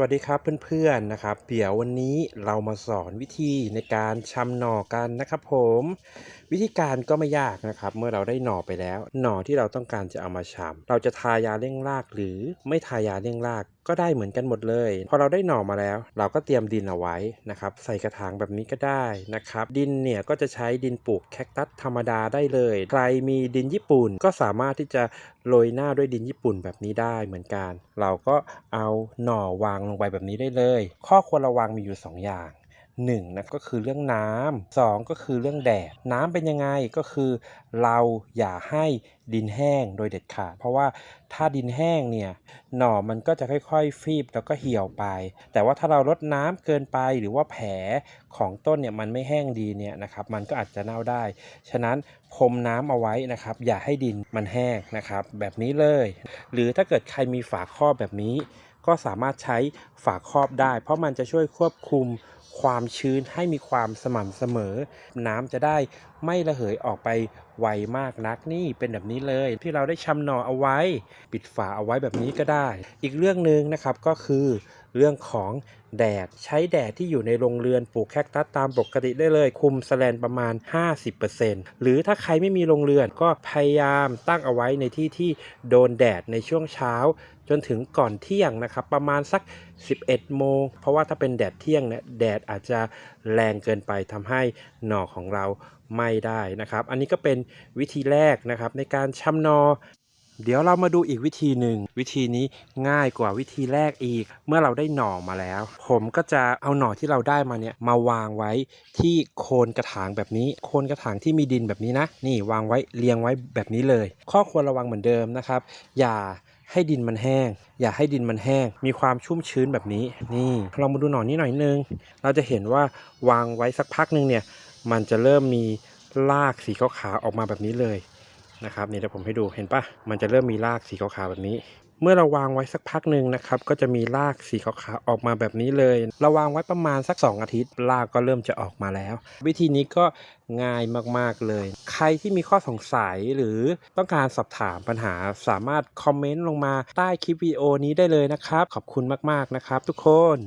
วัสดีครับเพื่อนๆนะครับ เดี๋ยววันนี้เรามาสอนวิธีในการชำหน่อกันนะครับผม วิธีการก็ไม่ยากนะครับ เมื่อเราได้หน่อไปแล้ว หน่อที่เราต้องการจะเอามาชำเราจะทายาเร่งรากหรือไม่ทายาเร่งราก ก็ได้เหมือนกันหมดเลย พอเราได้หน่อมาแล้ว เราก็เตรียมดินเอาไว้นะครับ ใส่กระถางแบบนี้ก็ได้นะครับ ดินเนี่ยก็จะใช้ดินปลูกแคคตัสธรรมดาได้เลย ใครมีดินญี่ปุ่นก็สามารถที่จะโรยหน้าด้วยดินญี่ปุ่นแบบนี้ได้เหมือนกัน เราก็เอาหน่อวางลงไปแบบนี้ได้เลย ข้อควรระวังมีอยู่ 2 อย่าง หนึ่งนะก็คือเรื่องน้ำสองก็คือเรื่องแดด น้ำเป็นยังไงก็คือ เราอย่าให้ดินแห้งโดยเด็ดขาด เพราะว่าถ้าดินแห้งเนี่ยหน่อมันก็จะค่อยๆ ฟีบแล้วก็เหี่ยวไป แต่ว่าถ้าเราลดน้ำเกินไปหรือว่าแผลของต้นเนี่ยมันไม่แห้งดีเนี่ยนะครับมันก็อาจจะเน่าได้ ฉะนั้นพรมน้ำเอาไว้นะครับ อย่าให้ดินมันแห้งนะครับ แบบนี้เลย หรือถ้าเกิดใครมีฝาครอบแบบนี้ ก็สามารถใช้ฝาครอบได้ เพราะมันจะช่วยควบคุม ความชื้นให้มีความสม่ำเสมอ น้ำจะได้ไม่ระเหยออกไปไวมากนักนี่เป็นแบบนี้เลยที่เราได้ชำหน่อเอาไว้ ปิดฝาเอาไว้แบบนี้ก็ได้ อีกเรื่องหนึ่งนะครับก็คือ เรื่องของแดด ใช้แดดที่อยู่ในโรงเรือนปลูกแคคตัสตามปกติได้เลย คุมสแลนประมาณ 50%หรือถ้าใครไม่มีโรงเรือนก็พยายามตั้งเอาไว้ในที่ที่โดนแดดในช่วงเช้า จนถึงก่อนเที่ยงนะครับ ประมาณสัก 11 โมง เพราะว่าถ้าเป็นแดดเที่ยงเนี่ยแดดอาจจะแรงเกินไปทำให้หน่อของเราไม่ได้นะครับ อันนี้ก็เป็นวิธีแรกนะครับในการชำหนอ เดี๋ยวเรามาดูอีกวิธีหนึ่ง วิธีนี้ง่ายกว่าวิธีแรกอีก เมื่อเราได้หน่อมาแล้ว ผมก็จะเอาหน่อที่เราได้มาเนี่ยมาวางไว้ที่โคนกระถางแบบนี้ โคนกระถางที่มีดินแบบนี้นะ นี่วางไว้เรียงไว้แบบนี้เลย ข้อควรระวังเหมือนเดิมนะครับ อย่าให้ดินมันแห้ง อย่าให้ดินมันแห้ง มีความชุ่มชื้นแบบนี้ นี่เรามาดูหน่อนี้หน่อยนึง เราจะเห็นว่าวางไว้สักพักหนึ่งเนี่ย มันจะเริ่มมีรากสีขาวๆออกมาแบบนี้เลย นะครับนี่เดี๋ยวผมให้ดูเห็นปะมันจะเริ่มมีรากสีขาวๆแบบนี้ เมื่อเราวางไว้สักพักหนึ่งนะครับก็จะมีรากสีขาวๆออกมาแบบนี้เลยเราวางไว้ประมาณสัก 2 อาทิตย์ รากก็เริ่มจะออกมาแล้ว วิธีนี้ก็ง่ายมากๆเลย ใครที่มีข้อสงสัยหรือต้องการสอบถามปัญหาสามารถคอมเมนต์ลงมาใต้คลิปวิดีโอนี้ได้เลยนะครับ ขอบคุณมากๆนะครับทุกคน